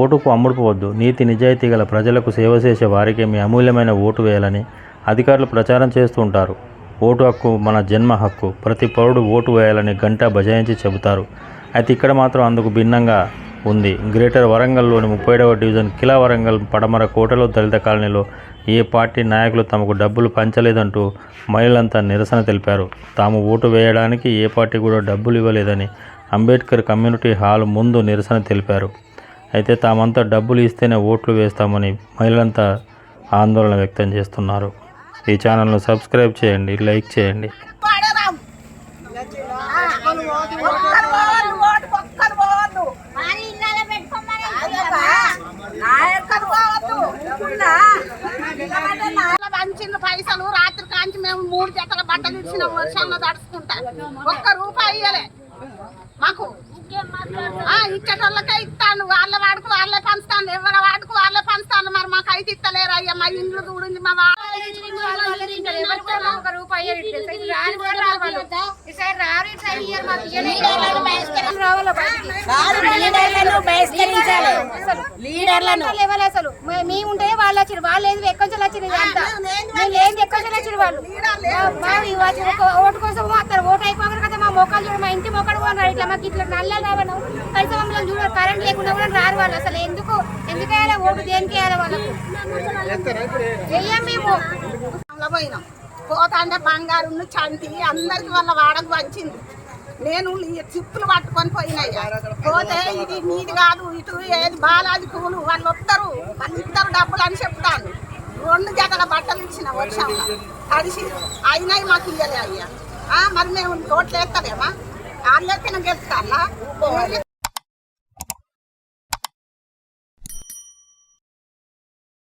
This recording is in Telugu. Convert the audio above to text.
ఓటుకు అమ్ముడుపోవద్దు. నీతి నిజాయితీ గల ప్రజలకు సేవ చేసే వారికి మీ అమూల్యమైన ఓటు వేయాలని అధికారులు ప్రచారం చేస్తూ ఉంటారు. ఓటు హక్కు మన జన్మ హక్కు. ప్రతి పౌరుడు ఓటు వేయాలని గంట బజాయించి చెబుతారు. అయితే ఇక్కడ మాత్రం అందుకు భిన్నంగా ఉంది. గ్రేటర్ వరంగల్లోని ముప్పై డివిజన్ కిలా వరంగల్ పడమర కోటలో దళిత కాలనీలో ఏ పార్టీ నాయకులు తమకు డబ్బులు పంచలేదంటూ మహిళలంతా నిరసన తెలిపారు. తాము ఓటు వేయడానికి ఏ పార్టీ కూడా డబ్బులు ఇవ్వలేదని అంబేద్కర్ కమ్యూనిటీ హాల్ ముందు నిరసన తెలిపారు. అయితే తామంతా డబ్బులు ఇస్తేనే ఓట్లు వేస్తామని మహిళలంతా ఆందోళన వ్యక్తం చేస్తున్నారు ఈ ఛానల్ను సబ్స్క్రైబ్ చేయండి లైక్ చేయండి పాడరాం. పైసలు రాత్రి కాంచి మేము మూడు జతల బట్టలు ఇచ్చిన వర్షంలో తడుచుకుంటా ఒక్క రూపాయి ఇయ్యలే మాకు ఇచ్చేటోళ్ళకే ఇస్తాను. వాళ్ళ వాడుకు వాళ్ళే పంచుతాను. ఎవరి వాడుకు వాళ్ళే పంచుతాను. మరి మాకు అయితే ఇస్తలేరు అయ్యా. మా ఇండ్లు చూడింది మా? లీడర్లను. అసలు లీడర్లను. వాళ్ళు ఇవ్వలే అసలు మే- మేము ఉంటే వాళ్ళు వచ్చారు వాళ్ళు ఏంది ఎక్కువ వచ్చి వచ్చారు ఇదంతా మేము ఏంది ఎక్కువ వచ్చి వచ్చారు వాళ్ళు మా- ఓటు కోసం వస్తారు ఓటు అయిపోగానే మోకాలు చూడ మా ఇంటి మోకాడు కూడా ఇట్లా మాకు ఇట్లా నల్ల రావడం కనీసం మమ్మల్ని చూడ కరెంట్ లేకుండా కూడా రారు వాళ్ళు. అసలు ఎందుకు ఎందుకు వేయాలి? ఓటు దేనికి వేయాలి వాళ్ళకు? వెయ్యం మేము. పోయినాం. పోతాంటే బంగారు చంటి అందరికి వాళ్ళ వాడకు వంచింది నేను చిప్పులు పట్టుకొని పోయినాయ్యా పోతే ఇది నీది కాదు ఇటు ఏది బాలాజీ పూలు వాళ్ళు వస్తారు వాళ్ళు ఇద్దరు డబ్బులు అని చెప్తాను రెండు జతల బట్టలు ఇచ్చిన వర్షంలో. తడిసి అయినాయి మాకు ఇయ్యలే అయ్యా. మరి మేము ఓట్లు వేస్తారేమా వాళ్ళు ఎత్తిన గెలుస్తాలా